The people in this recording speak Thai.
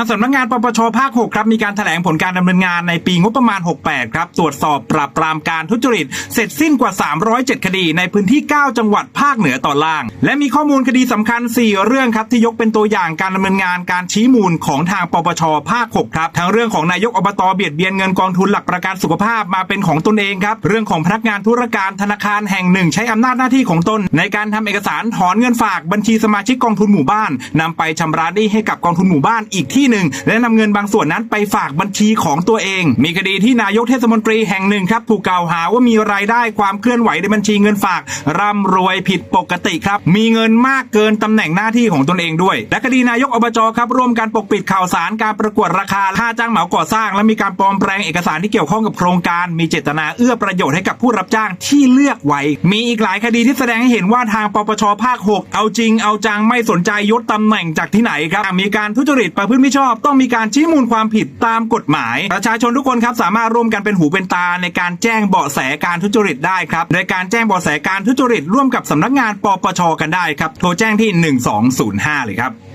างสำนักงานปปชภาค 6 ครับ มีการแถลงผลการดำเนินงานในปีงบประมาณ 68 ครับ ตรวจสอบปราบปรามการทุจริต เสร็จสิ้นกว่า 307 คดี ในพื้นที่ 9 จังหวัดภาคเหนือตอนล่าง และมีข้อมูลคดีสำคัญ 4 เรื่องครับ ที่ยกเป็นตัวอย่างการดำเนินงานการชี้มูลของทางปปชภาค 6 ครับ ทั้งเรื่องของนายกอบตเบียดเบียนเงินกองทุนหลักประกันสุขภาพมาเป็นของตนเองครับ เรื่องของพนักงานธุรการธนาคารแห่งหนึ่ง ใช้อำนาจหน้าที่ของตน ในการทำเอกสารถอนเงินฝากบัญชีสมาชิกกองทุนหมู่บ้านนำไปชำระหนี้ให้กับกองทุนหมู่บ้านอีกที่หนึ่งและนำเงินบางส่วนนั้นไปฝากบัญชีของตัวเอง มีคดีที่นายกเทศมนตรีแห่งหนึ่งครับถูกกล่าวหาว่ามีรายได้ความเคลื่อนไหวในบัญชีเงินฝาก ร่ำรวยผิดปกติครับ มีเงินมากเกินตำแหน่งหน้าที่ของตนเองด้วย และคดีนายกอบจครับร่วมกันปกปิดข่าวสารการประกวดราคาค่าจ้างเหมาก่อสร้าง และมีการปลอมแปลงเอกสารที่เกี่ยวข้องกับโครงการ มีเจตนาเอื้อประโยชน์ให้กับผู้รับจ้างที่เลือกไว้ มีอีกหลายคดีที่แสดงให้เห็นว่าทางปปชภาค 6 เอาจริงเอาจังไม่สนใจยศตำแหน่งจากที่ไหนครับมีการทุจริตประพฤติมิชอบต้องมีการชี้มูลความผิดตามกฎหมาย ประชาชนทุกคนครับสามารถร่วมกันเป็นหูเป็นตาในการแจ้งเบาะแสการทุจริตได้ครับโดยการแจ้งเบาะแสการทุจริตร่วมกับสำนักงานปปชกันได้ครับโทรแจ้งที่ 1205 เลยครับ